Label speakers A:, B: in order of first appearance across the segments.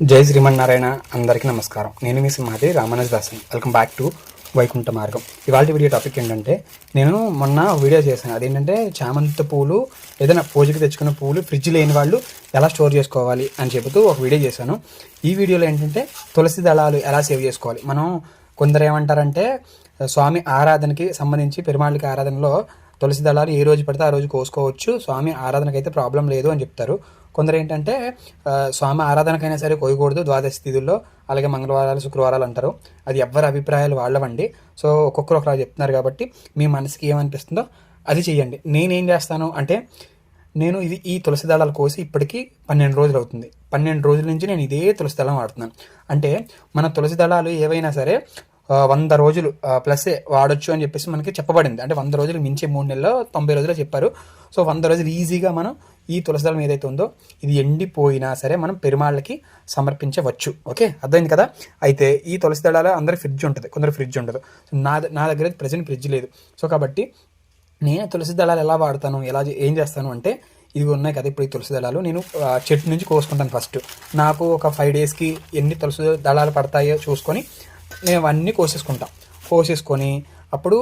A: జై శ్రీమన్నారాయణ అందరికీ నమస్కారం. నేను మీ Simhadri Ramanuja Dasan welcome back to Vaikuntha Margam. ఇవాళ వీడియో టాపిక్ ఏంటంటే నేను మొన్న వీడియో చేశాను. అదేంటంటే చామంతి పూలు ఏదైనా పూజకి తెచ్చుకున్న పూలు ఫ్రిడ్జ్ లేని వాళ్ళు ఎలా స్టోర్ చేసుకోవాలి అని చెబుతూ ఒక వీడియో చేశాను. ఈ వీడియోలో ఏంటంటే తులసి దళాలు ఎలా సేవ్ చేసుకోవాలి? మనం కొందరు ఏమంటారంటే స్వామి ఆరాధనకి సంబంధించి పెరుమాళ్ళకి ఆరాధనలో తులసి దళాలు ఏ రోజు పడితే ఆ రోజు కోసుకోవచ్చు. స్వామి ఆరాధనకైతే అయితే ప్రాబ్లం లేదు అని చెప్తారు. కొందరు ఏంటంటే స్వామి ఆరాధనకైనా సరే కోయకూడదు ద్వాదశి తిథుల్లో అలాగే మంగళవారాలు శుక్రవారాలు అంటారు. అది ఎవరి అభిప్రాయాలు వాళ్ళవండి. సో ఒక్కొక్కరు ఒకరు చెప్తున్నారు కాబట్టి మీ మనసుకి ఏమనిపిస్తుందో అది చెయ్యండి. నేనేం చేస్తాను అంటే నేను ఇది ఈ తులసి దళాలు కోసి ఇప్పటికీ పన్నెండు రోజులు అవుతుంది. పన్నెండు రోజుల నుంచి నేను ఇదే తులసి దళం వాడుతున్నాను. అంటే మన తులసి దళాలు ఏవైనా సరే వంద రోజులు ప్లస్ వాడొచ్చు అని చెప్పేసి మనకి చెప్పబడింది. అంటే వంద రోజులు మించి మూడు నెలల్లో తొంభై రోజులు చెప్పారు. సో వంద రోజులు ఈజీగా మనం ఈ తులసి దళం ఏదైతే ఉందో ఇది ఎండిపోయినా సరే మనం పెరుమాళ్ళకి సమర్పించవచ్చు. ఓకే? అర్థమైంది కదా? అయితే ఈ తులసి దళాలు అందరి ఫ్రిడ్జ్ ఉంటుంది. కొందరు ఫ్రిడ్జ్ ఉండదు. సో నా నా దగ్గర ప్రజెంట్ ఫ్రిడ్జ్ లేదు. సో కాబట్టి నేను తులసి దళాలు ఎలా వాడతాను ఎలా ఏం చేస్తాను అంటే ఇవి ఉన్నాయి కదా ఇప్పుడు ఈ తులసి దళాలు. నేను చెట్టు నుంచి కోసుకుంటాను ఫస్ట్. నాకు ఒక ఫైవ్ డేస్కి ఎన్ని తులసి దళాలు పడతాయో చూసుకొని నేను అవన్నీ కోసేసుకుంటాం. కోసేసుకొని అప్పుడు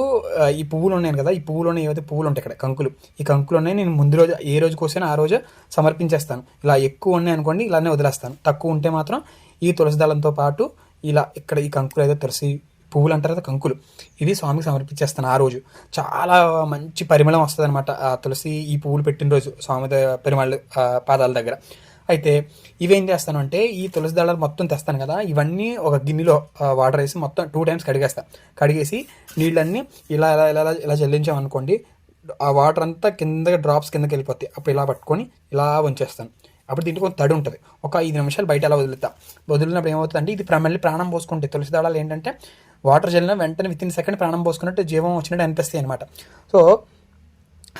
A: ఈ పువ్వులు ఉన్నాయి కదా ఈ పువ్వులోనే ఏవైతే పువ్వులు ఉంటాయి ఇక్కడ కంకులు ఈ కంకులు ఉన్నాయి నేను ముందు రోజు ఏ రోజు కోసినా ఆ రోజు సమర్పించేస్తాను. ఇలా ఎక్కువ ఉన్నాయి అనుకోండి ఇలానే వదిలేస్తాను. తక్కువ ఉంటే మాత్రం ఈ తులసి దళంతో పాటు ఇలా ఇక్కడ ఈ కంకులు అయితే తులసి పువ్వులు అంటారు కదా కంకులు ఇది స్వామికి సమర్పించేస్తాను ఆ రోజు. చాలా మంచి పరిమళం వస్తుంది అనమాట తులసి ఈ పువ్వులు పెట్టిన రోజు స్వామి ద- పెరుమాళ్ళ పాదాల దగ్గర. అయితే ఇవేం చేస్తాను అంటే ఈ తులసి దళాలు మొత్తం తెస్తాను కదా ఇవన్నీ ఒక గిన్నెలో వాటర్ వేసి మొత్తం టూ టైమ్స్ కడిగేస్తా. కడిగేసి నీళ్ళన్నీ ఇలా ఇలా ఇలా ఇలా- జల్లించామనుకోండి ఆ వాటర్ అంతా కింద డ్రాప్స్ కిందకి వెళ్ళిపోతాయి. అప్పుడు ఇలా పట్టుకొని ఇలా ఉంచేస్తాను. అప్పుడు దీంట్లో కొంచెం తడి ఉంటుంది. ఒక ఐదు నిమిషాలు బయట అలా వదులుతా. వదిలినప్పుడు ఏమవుతుందంటే ఇది మళ్ళీ ప్రాణం పోసుకుంటే తులసి దళాలు ఏంటంటే వాటర్ చల్లిన వెంటనే విత్ ఇన్ సెకండ్ ప్రాణం పోసుకున్నట్టు జీవం వచ్చినట్టు అనిపిస్తాయి అనమాట సో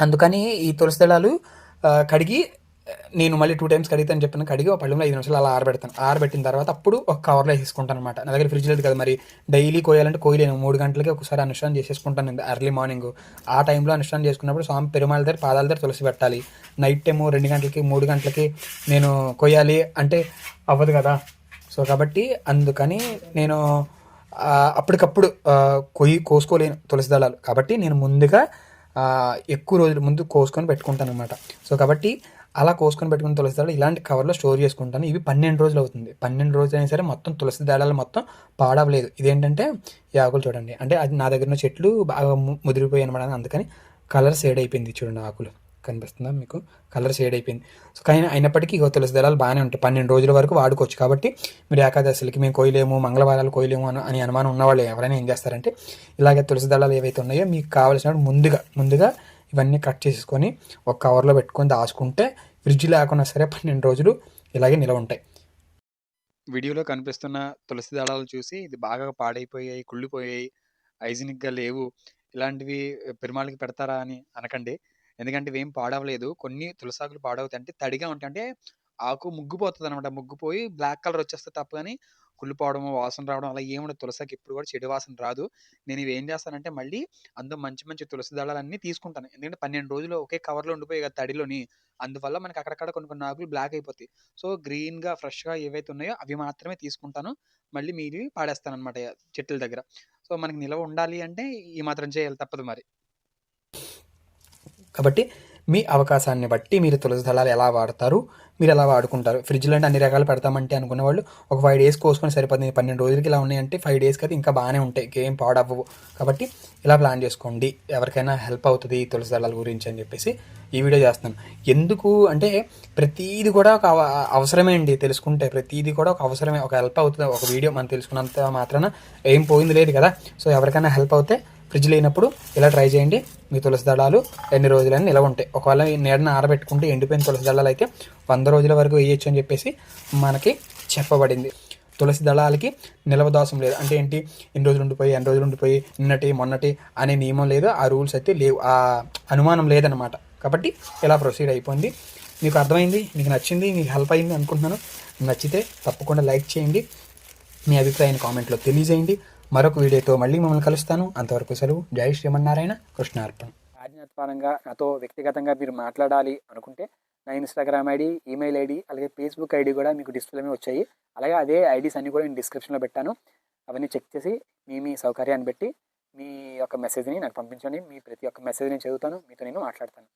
A: అందుకని ఈ తులసి దళాలు కడిగి నేను మళ్ళీ టూ టైమ్స్ కడిగితే అని చెప్పిన కడిగి ఒక పళ్ళెంలో ఐదు నిమిషాలు అలా ఆరబెడతాను. ఆరబెట్టిన తర్వాత అప్పుడు ఒక కవర్లో వేసుకుంటాను అనమాట నా దగ్గర ఫ్రిడ్జ్ లేదు కదా మరి. డైలీ కోయాలంటే కోయలేను. మూడు గంటలకి ఒకసారి అనుష్ఠానం చేసేసుకుంటాను నేను ఎర్లీ మార్నింగ్ ఆ టైంలో అనుష్ఠానం చేసుకున్నప్పుడు స్వామి పెరుమాళ్ళ దగ్గర పాదాల దగ్గర తులసి పెట్టాలి. నైట్ టైము రెండు గంటలకి మూడు గంటలకి నేను కొయ్యాలి అంటే అవ్వదు కదా. సో కాబట్టి అందుకని నేను అప్పటికప్పుడు కొయ్యి కోసుకోలేను తులసి దళాలు. కాబట్టి నేను ముందుగా ఎక్కువ రోజులు ముందు కోసుకొని పెట్టుకుంటాను అనమాట సో కాబట్టి అలా కోసుకొని పెట్టుకున్న తులసి దళాలు ఇలాంటి కవర్లో స్టోర్ చేసుకుంటాను. ఇవి పన్నెండు రోజులు అవుతుంది. పన్నెండు రోజులు అయినా సరే మొత్తం తులసి దళాలు మొత్తం పాడవలేదు. ఇదేంటంటే ఈ ఆకులు చూడండి. అంటే అది నా దగ్గర ఉన్న చెట్లు బాగా ముదిరిపోయాయి అనమాట. అందుకని కలర్ షేడ్ అయిపోయింది చూడండి ఆకులు. కనిపిస్తుందా మీకు? కలర్ షేడ్ అయిపోయింది. సో కానీ అయినప్పటికీ ఇక తులసి దళాలు బాగానే ఉంటాయి. పన్నెండు రోజుల వరకు వాడుకోవచ్చు. కాబట్టి మీరు ఏకాదశులకి మేము కోయలేము మంగళవారాలు కోయలేము అని అని అనుమానం ఉన్నవాళ్ళు ఎవరైనా ఏం చేస్తారంటే ఇలాగే తులసి దళాలు ఏవైతే ఉన్నాయో మీకు కావాల్సిన ముందుగా ముందుగా ఇవన్నీ కట్ చేసుకొని ఒక కవర్లో పెట్టుకొని దాచుకుంటే ఫ్రిడ్జ్ లేకుండా సరే పన్నెండు రోజులు ఇలాగే నిలవ ఉంటాయి.
B: వీడియోలో కనిపిస్తున్న తులసి దళాలు చూసి ఇది బాగా పాడైపోయాయి కుళ్ళిపోయాయి హైజీనిక్గా లేవు ఇలాంటివి పెరుమాళ్ళకి పెడతారా అని అనకండి. ఎందుకంటే ఇవేం పాడవలేదు. కొన్ని తులసాకులు పాడవుతాయి. అంటే తడిగా ఉంటాయి. అంటే ఆకు ముగ్గుపోతుంది అనమాట ముగ్గుపోయి బ్లాక్ కలర్ వచ్చేస్తే తప్ప కానీ కుళ్ళిపోవడం వాసన రావడం అలా ఏముండదు తులసికి ఎప్పుడు కూడా చెడు వాసన రాదు నేను ఇవి ఏం చేస్తానంటే మళ్ళీ అందులో మంచి మంచి తులసి దళాలన్నీ తీసుకుంటాను ఎందుకంటే పన్నెండు రోజులు ఒకే కవర్లో ఉండిపోయి కదా తడిలోని అందువల్ల మనకి అక్కడక్కడ కొన్ని కొన్ని ఆకులు బ్లాక్ అయిపోతాయి సో గ్రీన్‌గా, ఫ్రెష్‌గా ఏవైతే ఉన్నాయో అవి మాత్రమే తీసుకుంటాను. మళ్ళీ మీది పాడేస్తాను అనమాట చెట్ల దగ్గర. సో, మనకి నిలవ ఉండాలి అంటే ఈ మాత్రం చేయాలి తప్పదు మరి.
A: కాబట్టి మీ అవకాశాన్ని బట్టి మీరు తులసి దళాలు ఎలా వాడతారు మీరు ఎలా వాడుకుంటారు? ఫ్రిడ్జ్లో అంటే అన్ని రకాలు పెడతామంటే అనుకున్న వాళ్ళు ఒక ఫైవ్ డేస్ కోసుకొని సరిపోతుంది పన్నెండు రోజులకి ఇలా ఉన్నాయంటే ఫైవ్ డేస్కి అయితే ఇంకా బాగానే ఉంటాయి ఏం పాడవ్వవు. కాబట్టి ఇలా ప్లాన్ చేసుకోండి ఎవరికైనా హెల్ప్ అవుతుంది తులసి దళాల గురించి అని చెప్పేసి ఈ వీడియో చేస్తున్నాను. ఎందుకు అంటే ప్రతీది కూడా ఒక అవసరమే అండి తెలుసుకుంటే ప్రతీది కూడా ఒక అవసరమే ఒక హెల్ప్ అవుతుంది ఒక వీడియో మనం తెలుసుకున్నంత మాత్రాన ఏం పోయింది లేదు కదా. సో ఎవరికైనా హెల్ప్ అవుతే ఫ్రిడ్జ్ లేనప్పుడు ఇలా ట్రై చేయండి. మీ తులసి దళాలు ఎన్ని రోజులని నిలవ ఉంటాయి. ఒకవేళ నీడని ఆరబెట్టుకుంటే ఎండిపోయిన తులసి దళాలు అయితే వంద రోజుల వరకు వేయచ్చు అని చెప్పేసి మనకి చెప్పబడింది. తులసి దళాలకి నిలవ దోషం లేదు. అంటే ఏంటి? ఎన్ని రోజులు ఉండిపోయి ఎన్ని రోజులు ఉండిపోయి నిన్నటి మొన్నటి అనే నియమం లేదు. ఆ రూల్స్ అయితే లేవు. ఆ అనుమానం లేదనమాట కాబట్టి ఇలా ప్రొసీడ్ అయిపోయింది. మీకు అర్థమైంది? మీకు నచ్చింది? మీకు హెల్ప్ అయింది అనుకుంటున్నాను. నచ్చితే తప్పకుండా లైక్ చేయండి. మీ అభిప్రాయాన్ని కామెంట్లో తెలియజేయండి. మరొక వీడియోతో మళ్ళీ మిమ్మల్ని కలుస్తాను. అంతవరకు సెలవు. జై శ్రీమన్నారాయణ. కృష్ణార్పణ. ఆజ్ఞాత్మకంగా నాతో వ్యక్తిగతంగా మీరు మాట్లాడాలి అనుకుంటే నా ఇన్స్టాగ్రామ్ ఐడి ఈమెయిల్ ఐడి అలాగే ఫేస్బుక్ ఐడి కూడా మీకు డిస్ప్లే మీద వచ్చాయి. అలాగే అదే ఐడీస్ అన్ని కూడా నేను డిస్క్రిప్షన్లో పెట్టాను. అవన్నీ చెక్ చేసి మీ మీ సౌకర్యాన్ని బట్టి మీ యొక్క మెసేజ్ని నాకు పంపించండి. మీ ప్రతి ఒక్క మెసేజ్ నేను చదువుతాను. మీతో నేను మాట్లాడతాను.